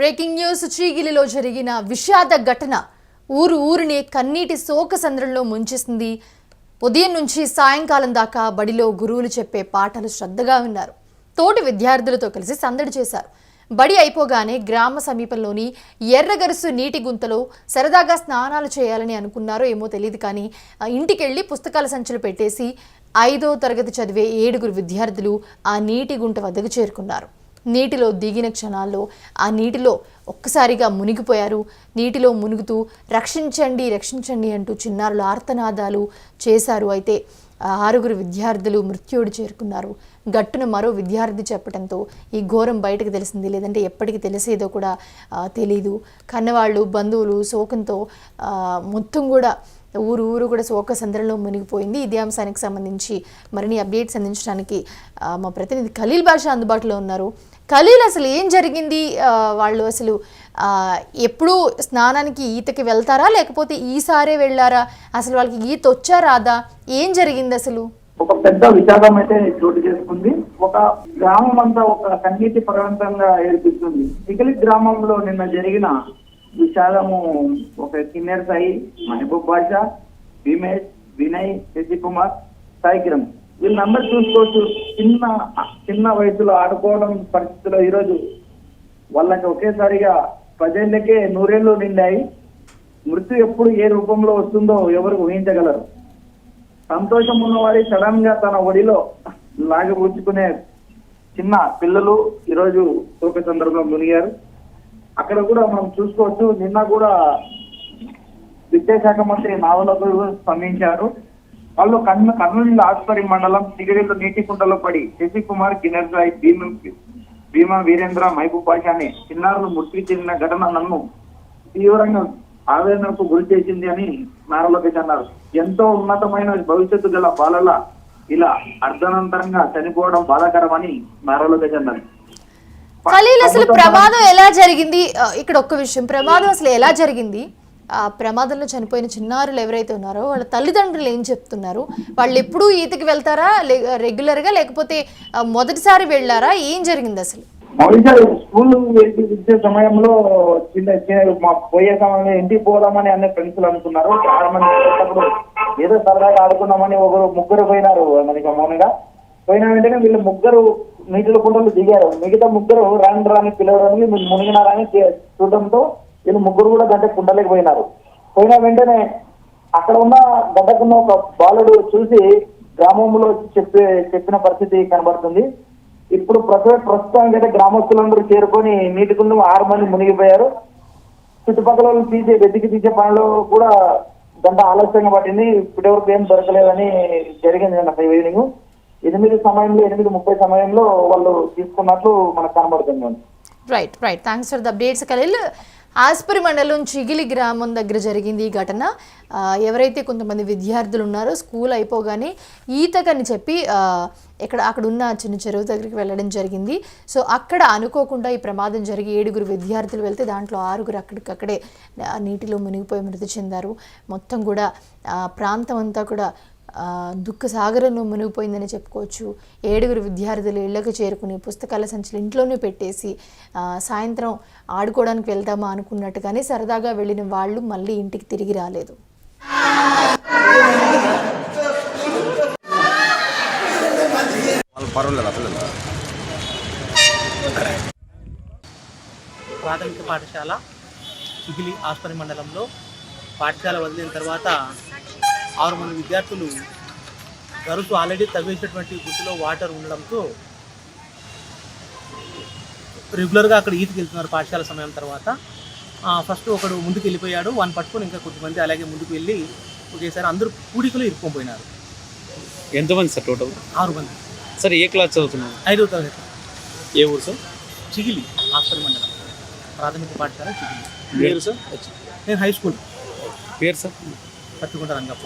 Breaking news చీగిలిలో జరిగిన విషాద ఘటన ఊరు ఊరిని కన్నీటి శోక సంద్రంలో ముంచేసింది. ఉదయం నుంచి సాయంకాలం దాకా బడిలో గురువులు చెప్పే పాటలు శ్రద్ధగా విన్నారు. తోటి విద్యార్థులతో కలిసి సందడి చేశారు. బడి అయిపోగానే గ్రామ సమీపంలోని ఎర్రగరుసు నీటి గుంతలో సరదాగా స్నానాలు చేయాలని అనుకున్నారో ఏమో తెలియదు కానీ ఇంటికెళ్ళి పుస్తకాల సంచులు పెట్టేసి ఐదో తరగతి చదివే ఏడుగురు విద్యార్థులు ఆ నీటి గుంట వద్దకు చేరుకున్నారు. నీటిలో దిగిన క్షణాల్లో ఆ నీటిలో ఒక్కసారిగా మునిగిపోయారు. నీటిలో మునుగుతూ రక్షించండి రక్షించండి అంటూ చిన్నారులు ఆర్తనాదాలు చేశారు. అయితే ఆరుగురు విద్యార్థులు మృత్యుడు చేరుకున్నారు. గట్టున మరో విద్యార్థి చెప్పడంతో ఈ ఘోరం బయటకు తెలిసింది. లేదంటే ఎప్పటికి తెలిసేదో కూడా తెలీదు. కన్నవాళ్ళు బంధువులు శోకంతో మొత్తం కూడా ఊరు ఊరు కూడా శోక సంద్రంలో మునిగిపోయింది. ఇదే అంశానికి సంబంధించి మరిన్ని అప్డేట్స్ అందించడానికి మా ప్రతినిధి ఖలీల్ భాష అందుబాటులో ఉన్నారు. ఖలీల్ అసలు ఏం జరిగింది? వాళ్ళు అసలు ఆ, ఎప్పుడు స్నానానికి ఈతకి వెళ్తారా? లేకపోతే ఈసారే వెళ్ళారా? అసలు వాళ్ళకి ఈత వచ్చా రాదా? ఏం జరిగింది అసలు? ఒక పెద్ద విషాదం అయితే చోటు చేసుకుంది. ఒక గ్రామం అంతా ఒక కన్నీటి పర్వంతంగా ఏర్పిస్తుంది ఇకలి గ్రామంలో నిన్న జరిగిన విషాదము ఒక కిన్నెర్ సాయి మహబూబ్ బాషా భీమేష్ వినయ్ శశి కుమార్ సాయి వీళ్ళందరూ చూసుకోవచ్చు. చిన్న చిన్న వయసులో ఆడుకోవడం పరిస్థితిలో ఈరోజు వాళ్ళకి ఒకేసారిగా పదేళ్ళకే నూరేళ్ళు నిండాయి. మృత్యు ఎప్పుడు ఏ రూపంలో వస్తుందో ఎవరు ఊహించగలరు. సంతోషం ఉన్నవారి సడన్గా తన ఒడిలో లాగబూచుకునే చిన్న పిల్లలు ఈరోజు ఒక సందర్భంలో మునిగారు. అక్కడ కూడా మనం చూసుకోవచ్చు. నిన్న కూడా విద్యాశాఖ మంత్రి నావలకు స్పందించారు. వాళ్ళు కర్నూ కర్నూలు ఆస్పరి మండలం సిగిరిలో నీటి కుండలో పడి శశి కుమార్ కిన్నెర్ భీమ భీమా వీరేంద్ర మహబూబ్ బాషా అనే చిన్నారులు మృతి చెందిన ఘటన నన్ను తీవ్రంగా ఆవేదనకు గురి చేసింది అని నారా అన్నారు. ఎంతో ఉన్నతమైన భవిష్యత్తు గల బాలల ఇలా అర్ధనంతరంగా చనిపోవడం బాధాకరమని నారా అన్నారు. ఖలీల్ అసలు ప్రమాదం ఎలా జరిగింది? ఇక్కడ ఒక్క విషయం. ప్రమాదం అసలు ఎలా జరిగింది? ఆ ప్రమాదంలో చనిపోయిన చిన్నారులు ఎవరైతే ఉన్నారో వాళ్ళ తల్లిదండ్రులు ఏం చెప్తున్నారు? వాళ్ళు ఎప్పుడూ ఈతకి వెళ్తారా? రెగ్యులర్గా లేకపోతే మొదటిసారి వెళ్ళారా? ఏం జరిగింది అసలు? స్కూల్ ఇచ్చే సమయంలో చిన్న చిన్న మా పోయే సమయంలో ఇంటికి పోదామని అనే ఫ్రెండ్స్ అనుకున్నారు. చాలా మంది వచ్చేటప్పుడు ఏదో సరదాగా ఆడుకుందామని ఒకరు ముగ్గురు పోయినారు. మనకి మౌనంగా. పోయిన వెంటనే వీళ్ళు ముగ్గురు నీటిలో కుండలు దిగారు. మిగతా ముగ్గురు రాని రాని పిలవడానికి మీరు మునిగినారని చూడడంతో వీళ్ళు ముగ్గురు కూడా గంట కుండలేకి పోయినారు పోయిన వెంటనే అక్కడ ఉన్న గడ్డకున్న ఒక బాలుడు చూసి గ్రామంలో చెప్పే చెప్పిన పరిస్థితి కనబడుతుంది. ఇప్పుడు ప్రస్తుత ప్రస్తుతానికి అయితే గ్రామస్తులందరూ చేరుకొని నీటి కుండ ఆరు మంది మునిగిపోయారు. చుట్టుపక్కల వాళ్ళు తీసే వెతికి తీసే పనిలో కూడా గంట ఆలస్యంగా పట్టింది ఇప్పటివరకు ఏం దొరకలేదని జరిగింది ఈవినింగ్ ఎనిమిది సమయంలో ఎనిమిది ముప్పై సమయంలో వాళ్ళు తీసుకున్నట్లు మనకు కనబడుతుంది. Right right thanks for the updates Khalil Aspari మండలం చిగిలి గ్రామం దగ్గర జరిగింది ఈ ఘటన. ఎవరైతే కొంతమంది విద్యార్థులు ఉన్నారో స్కూల్ అయిపోగానే ఈతకని చెప్పి ఇక్కడ అక్కడ ఉన్న చిన్న చెరువు దగ్గరికి వెళ్ళడం జరిగింది. సో అక్కడ అనుకోకుండా ఈ ప్రమాదం జరిగి ఏడుగురు విద్యార్థులు వెళ్తే దాంట్లో ఆరుగురు అక్కడికక్కడే నీటిలో మునిగిపోయి మృతి చెందారు. మొత్తం కూడా ప్రాంతం అంతా కూడా దుఃఖ సాగరంలో మునిగిపోయిందని చెప్పుకోవచ్చు. ఏడుగురు విద్యార్థులు ఇళ్ళకు చేరుకుని పుస్తకాల సంచులు ఇంట్లోనే పెట్టేసి సాయంత్రం ఆడుకోవడానికి వెళ్దామా అనుకున్నట్టుగానే సరదాగా వెళ్ళిన వాళ్ళు మళ్ళీ ఇంటికి తిరిగి రాలేదు. ప్రాథమిక పాఠశాల చిగిలి ఆస్పరి మండలంలో పాఠశాల వదిలిన తర్వాత ఆరు మంది విద్యార్థులు గరుసు ఆల్రెడీ తవ్వేసినటువంటి గుర్తులో వాటర్ ఉండడంతో రెగ్యులర్గా అక్కడ ఈతకి వెళ్తున్నారు పాఠశాల సమయం తర్వాత. ఫస్ట్ ఒకడు ముందుకు వెళ్ళిపోయాడు వాని పట్టుకొని ఇంకా కొంతమంది అలాగే ముందుకు వెళ్ళి ఒకేసారి అందరూ కూడికలు ఇరుక్కొని ఎంతమంది సార్ టోటల్? ఆరు మంది. సార్ ఏ క్లాస్ చదువుతున్నారు? ఐదవ తరగతి. ఏ ఊరు సార్? చిగిలి ఆస్పరి మండలం. ప్రాథమిక పాఠశాల చిగిలి. పేరు సార్? నేను హై స్కూల్. పేరు సార్? పట్టుకుంటా రంగప్ప